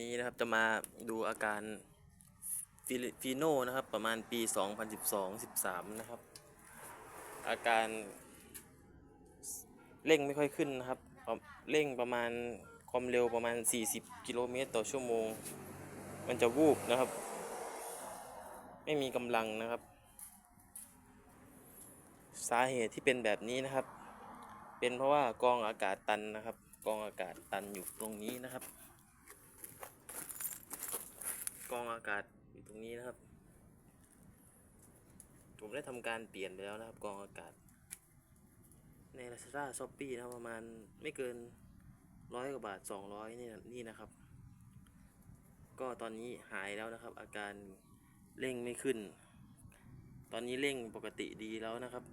นี้นะครับจะมาดูอาการฟิลิฟิโน่นะครับ ประมาณปี 2012-13 นะครับ อาการเร่งไม่ค่อยขึ้นนะครับ เร่งประมาณความเร็วประมาณ 40 กิโลเมตรต่อชั่วโมง มันจะวูบนะครับ ไม่มีกำลังนะครับ สาเหตุที่เป็นแบบนี้นะครับ เป็นเพราะว่ากองอากาศตันนะครับ กองอากาศตันอยู่ตรงนี้นะครับ กร อากาศอยู่ตรงนี้นะครับ ผมได้ทำการเปลี่ยนไปแล้วนะครับ กองอากาศ ใน Lazada s h o p e e นะครับประมาณไม่เกินร้อยกว่าบาท 200นี่นะนี่นะครับ ก็ตอนนี้หายแล้วนะครับ อาการเร่งไม่ขึ้น ตอนนี้เร่งปกติดีแล้วนะครับ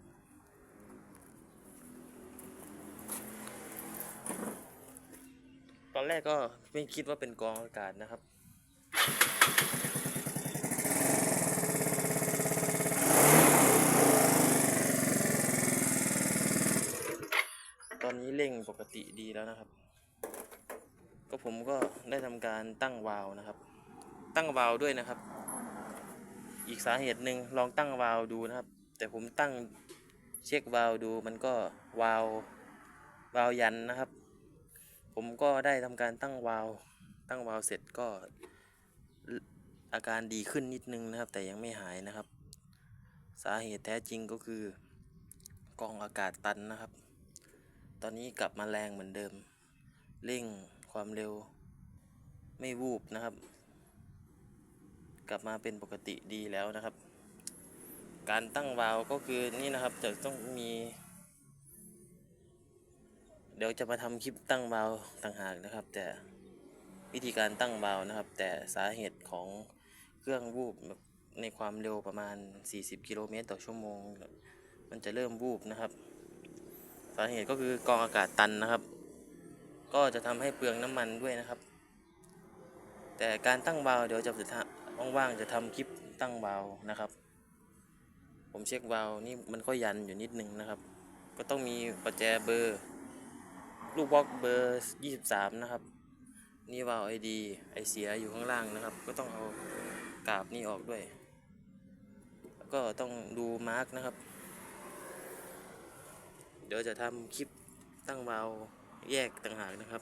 ตอนแรกก็ไม่คิดว่าเป็นกองอากาศนะครับ ตอนนี้เร่งปกติดีแล้วนะครับ ก็ผมก็ได้ทำการตั้งวาล์วนะครับ ตั้งวาล์วด้วยนะครับ อีกสาเหตุหนึ่งลองตั้งวาล์วดูนะครับ แต่ผมตั้งเช็ควาล์วดูมันก็วาล์ววาล์วยันนะครับ ผมก็ได้ทำการตั้งวาล์วตั้งวาล์วเสร็จก็ อาการดีขึ้นนิดนึงนะครับ แต่ยังไม่หายนะครับ สาเหตุแท้จริงก็คือกองอากาศตันนะครับ ตอนนี้กลับมาแรงเหมือนเดิม เร่งความเร็ว ไม่วูบนะครับ กลับมาเป็นปกติดีแล้วนะครับ การตั้งวาล์วก็คือนี่นะครับจะต้องมี เดี๋ยวจะมาทำคลิปตั้งวาล์วต่างหากนะครับ แต่วิธีการตั้งวาล์วนะครับ แต่สาเหตุของ เครื่องวูบแบบในความเร็วประมาณ 40 กิโลเมตรต่อชั่วโมง มันจะเริ่มวูบนะครับ สาเหตุก็คือกองอากาศตันนะครับ ก็จะทำให้เปลืองน้ำมันด้วยนะครับ แต่การตั้งวาล์วเดี๋ยวจะทำว่างๆจะทำคลิปตั้งวาล์วนะครับ ผมเช็ควาล์วนี่มันก็ยันอยู่นิดนึงนะครับ ก็ต้องมีประแจเบอร์ ลูกบล็อกเบอร์ 23 นะครับ นี่วาล์วไอดีไอเสียอยู่ข้างล่างนะครับ ก็ต้องเอา กาบนี่ออกด้วย แล้วก็ต้องดูมาร์กนะครับ เดี๋ยวจะทำคลิปตั้งวาลแยกต่างหากนะครับ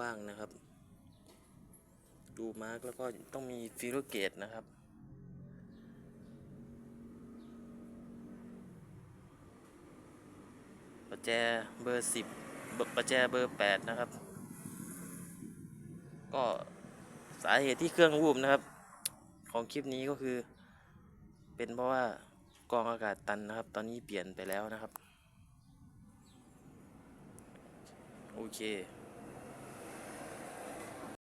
ว่างๆนะครับ ดูมาร์กแล้วก็ต้องมีฟิโลเกตนะครับประแจเบอร์สิบประแจเบอร์แปดนะครับ ก็สาเหตุที่เครื่องวูบนะครับ ของคลิปนี้ก็คือ เป็นเพราะว่ากองอากาศตันนะครับ ตอนนี้เปลี่ยนไปแล้วนะครับ โอเค